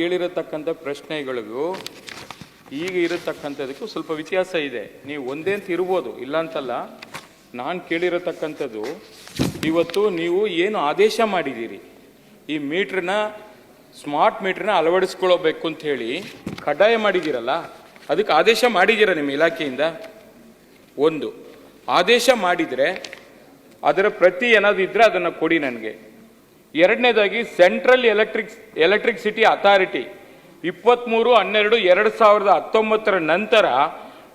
ಕೇಳಿರತಕ್ಕಂಥ ಪ್ರಶ್ನೆಗಳಿಗೂ ಈಗ ಇರತಕ್ಕಂಥದಕ್ಕೂ ಸ್ವಲ್ಪ ವ್ಯತ್ಯಾಸ ಇದೆ. ನೀವು ಒಂದೇ ಅಂತ ಇರ್ಬೋದು, ಇಲ್ಲ ಅಂತಲ್ಲ. ನಾನು ಕೇಳಿರತಕ್ಕಂಥದ್ದು, ಇವತ್ತು ನೀವು ಏನು ಆದೇಶ ಮಾಡಿದ್ದೀರಿ? ಈ ಮೀಟ್ರನ್ನ ಸ್ಮಾರ್ಟ್ ಮೀಟ್ರನ್ನ ಅಳವಡಿಸ್ಕೊಳ್ಬೇಕು ಅಂತ ಹೇಳಿ ಕಡ್ಡಾಯ ಮಾಡಿದ್ದೀರಲ್ಲ, ಅದಕ್ಕೆ ಆದೇಶ ಮಾಡಿದ್ದೀರಾ ನಿಮ್ಮ ಇಲಾಖೆಯಿಂದ? ಒಂದು, ಆದೇಶ ಮಾಡಿದರೆ ಅದರ ಪ್ರತಿ ಏನಾದರೂ ಇದ್ದರೆ ಅದನ್ನು ಕೊಡಿ ನನಗೆ. ಎರಡನೇದಾಗಿ ಸೆಂಟ್ರಲ್ ಎಲೆಕ್ಟ್ರಿಕ್ ಎಲೆಕ್ಟ್ರಿಸಿಟಿ ಅಥಾರಿಟಿ. ಇಪ್ಪತ್ತ್ಮೂರು ಹನ್ನೆರಡು, ಎರಡು ಸಾವಿರದ ಹತ್ತೊಂಬತ್ತರ ನಂತರ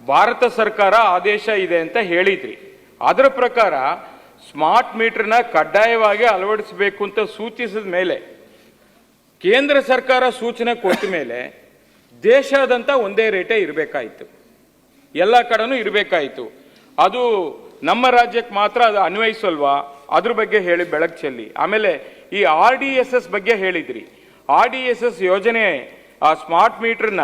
ಭಾರತ ಸರ್ಕಾರ ಆದೇಶ ಇದೆ ಅಂತ ಹೇಳಿದ್ರಿ. ಅದರ ಪ್ರಕಾರ ಸ್ಮಾರ್ಟ್ ಮೀಟರ್ನ ಕಡ್ಡಾಯವಾಗಿ ಅಳವಡಿಸಬೇಕು ಅಂತ ಸೂಚಿಸಿದ ಮೇಲೆ, ಕೇಂದ್ರ ಸರ್ಕಾರ ಸೂಚನೆ ಕೊಟ್ಟ ಮೇಲೆ ದೇಶಾದಂಥ ಒಂದೇ ರೇಟೇ ಇರಬೇಕಾಯಿತು. ಎಲ್ಲ ಕಡೆನೂ ಇರಬೇಕಾಯಿತು. ಅದು ನಮ್ಮ ರಾಜ್ಯಕ್ಕೆ ಮಾತ್ರ ಅದು ಅನ್ವಯಿಸಲ್ವಾ? ಅದ್ರ ಬಗ್ಗೆ ಹೇಳಿ ಬೆಳಕು ಚೆಲ್ಲಿ ಆಮೇಲೆ ಈ ಆರ್ ಡಿ ಎಸ್ ಎಸ್ ಬಗ್ಗೆ ಹೇಳಿದ್ರಿ. ಆರ್ ಡಿ ಎಸ್ ಎಸ್ ಯೋಜನೆ, ಆ ಸ್ಮಾರ್ಟ್ ಮೀಟರ್ನ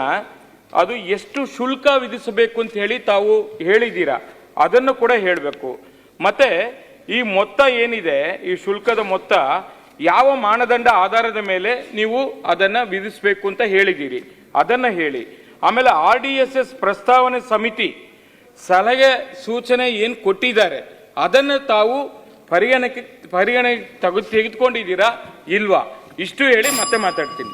ಅದು ಎಷ್ಟು ಶುಲ್ಕ ವಿಧಿಸಬೇಕು ಅಂತ ಹೇಳಿ ತಾವು ಹೇಳಿದ್ದೀರಾ. ಅದನ್ನು ಕೂಡ ಹೇಳಬೇಕು. ಮತ್ತೆ ಈ ಮೊತ್ತ ಏನಿದೆ, ಈ ಶುಲ್ಕದ ಮೊತ್ತ ಯಾವ ಮಾನದಂಡ ಆಧಾರದ ಮೇಲೆ ನೀವು ಅದನ್ನ ವಿಧಿಸಬೇಕು ಅಂತ ಹೇಳಿದ್ದೀರಿ. ಅದನ್ನ ಹೇಳಿ. ಆಮೇಲೆ ಆರ್ ಡಿ ಎಸ್ ಎಸ್ ಪ್ರಸ್ತಾವನೆ ಸಮಿತಿ ಸಲಹೆ ಸೂಚನೆ ಏನು ಕೊಟ್ಟಿದ್ದಾರೆ, ಅದನ್ನು ತಾವು ಪರಿಗಣಕ್ಕೆ ಪರಿಗಣನೆ ತೆಗೆದು ತೆಗೆದುಕೊಂಡಿದ್ದೀರಾ? ಇಲ್ವಾ? ಇಷ್ಟು ಹೇಳಿ ಮತ್ತೆ ಮಾತಾಡ್ತೀನಿ.